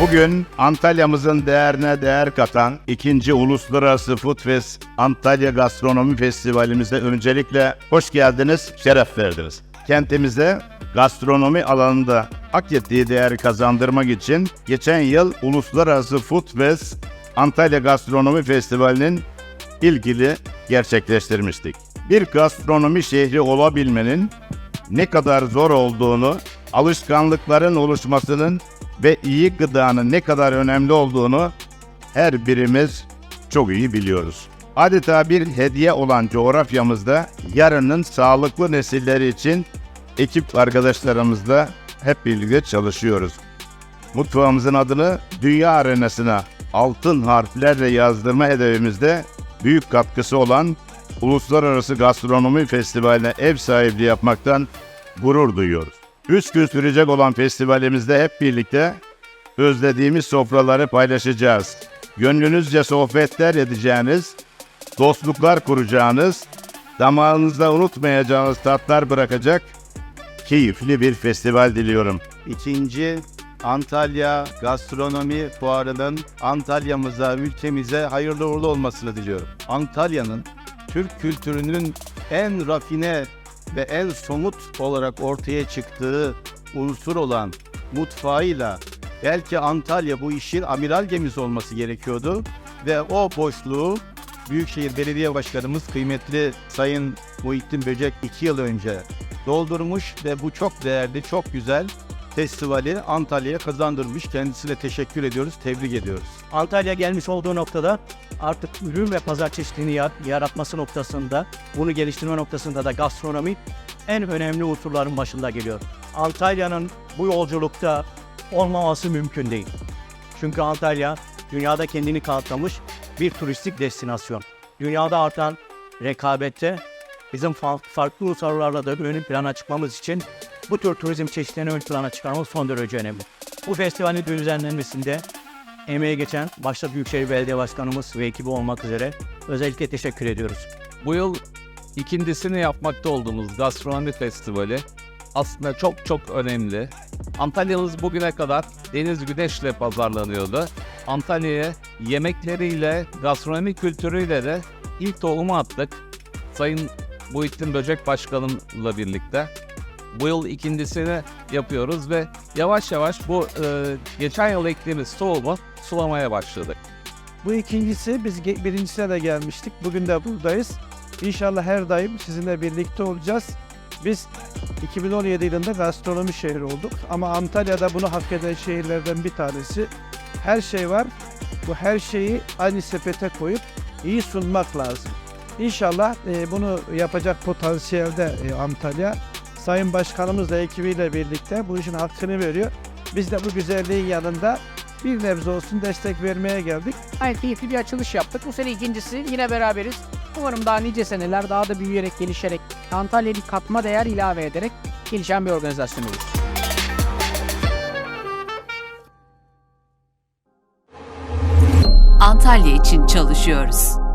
Bugün Antalya'mızın değerine değer katan ikinci Uluslararası Food Fest Antalya Gastronomi Festivalimize öncelikle hoş geldiniz, şeref verdiniz. Kentimize gastronomi alanında hak ettiği değeri kazandırmak için geçen yıl Uluslararası Food Fest Antalya Gastronomi Festivali'nin ilgili gerçekleştirmiştik. Bir gastronomi şehri olabilmenin ne kadar zor olduğunu, alışkanlıkların oluşmasının ve iyi gıdanın ne kadar önemli olduğunu her birimiz çok iyi biliyoruz. Adeta bir hediye olan coğrafyamızda yarının sağlıklı nesilleri için ekip arkadaşlarımızla hep birlikte çalışıyoruz. Mutfağımızın adını dünya arenasına altın harflerle yazdırma hedefimizde büyük katkısı olan Uluslararası Gastronomi Festivali'ne ev sahipliği yapmaktan gurur duyuyoruz. Üç gün sürecek olan festivalimizde hep birlikte özlediğimiz sofraları paylaşacağız. Gönlünüzce sohbetler edeceğiniz, dostluklar kuracağınız, damağınızda unutmayacağınız tatlar bırakacak keyifli bir festival diliyorum. İkinci Antalya Gastronomi Fuarı'nın Antalya'mıza, ülkemize hayırlı uğurlu olmasını diliyorum. Antalya'nın Türk kültürünün en rafine ve en somut olarak ortaya çıktığı unsur olan mutfağıyla belki Antalya bu işin amiral gemisi olması gerekiyordu ve o boşluğu Büyükşehir Belediye Başkanımız kıymetli Sayın Muhittin Böcek iki yıl önce doldurmuş ve bu çok değerli, çok güzel festivali Antalya'ya kazandırmış. Kendisine teşekkür ediyoruz, tebrik ediyoruz. Antalya gelmiş olduğu noktada artık ürün ve pazar çeşitliliğini yar- yaratması noktasında, bunu geliştirme noktasında da gastronomi en önemli unsurların başında geliyor. Antalya'nın bu yolculukta olmaması mümkün değil. Çünkü Antalya dünyada kendini kanıtlamış bir turistik destinasyon. Dünyada artan rekabette bizim fa- farklı unsurlarla da ön plana çıkmamız için bu tür turizm çeşitlerini ön plana çıkarmamız son derece önemli. Bu festivalin düzenlenmesinde emeği geçen başta Büyükşehir Belediye Başkanımız ve ekibi olmak üzere özellikle teşekkür ediyoruz. Bu yıl ikincisini yapmakta olduğumuz gastronomi festivali aslında çok çok önemli. Antalya'mız bugüne kadar deniz güneşle pazarlanıyordu. Antalya'ya yemekleriyle, gastronomi kültürüyle de ilk tohumu attık. Sayın Muhittin Böcek Başkanımla birlikte. Bu yıl ikincisini yapıyoruz ve yavaş yavaş bu e, geçen yıl ektiğimiz tohumu sulamaya başladık. Bu ikincisi, biz birincisine de gelmiştik. Bugün de buradayız. İnşallah her daim sizinle birlikte olacağız. Biz 2017 yılında gastronomi şehri olduk. Ama Antalya'da bunu hak eden şehirlerden bir tanesi. Her şey var. Bu her şeyi aynı sepete koyup iyi sunmak lazım. İnşallah e, bunu yapacak potansiyelde e, Antalya. Sayın Başkanımız da ekibiyle birlikte bu işin hakkını veriyor. Biz de bu güzelliğin yanında bir nebze olsun destek vermeye geldik. Gayet keyifli bir açılış yaptık. Bu sene ikincisi yine beraberiz. Umarım daha nice seneler daha da büyüyerek, gelişerek, Antalya'yı katma değer ilave ederek gelişen bir organizasyon olur. Antalya için çalışıyoruz.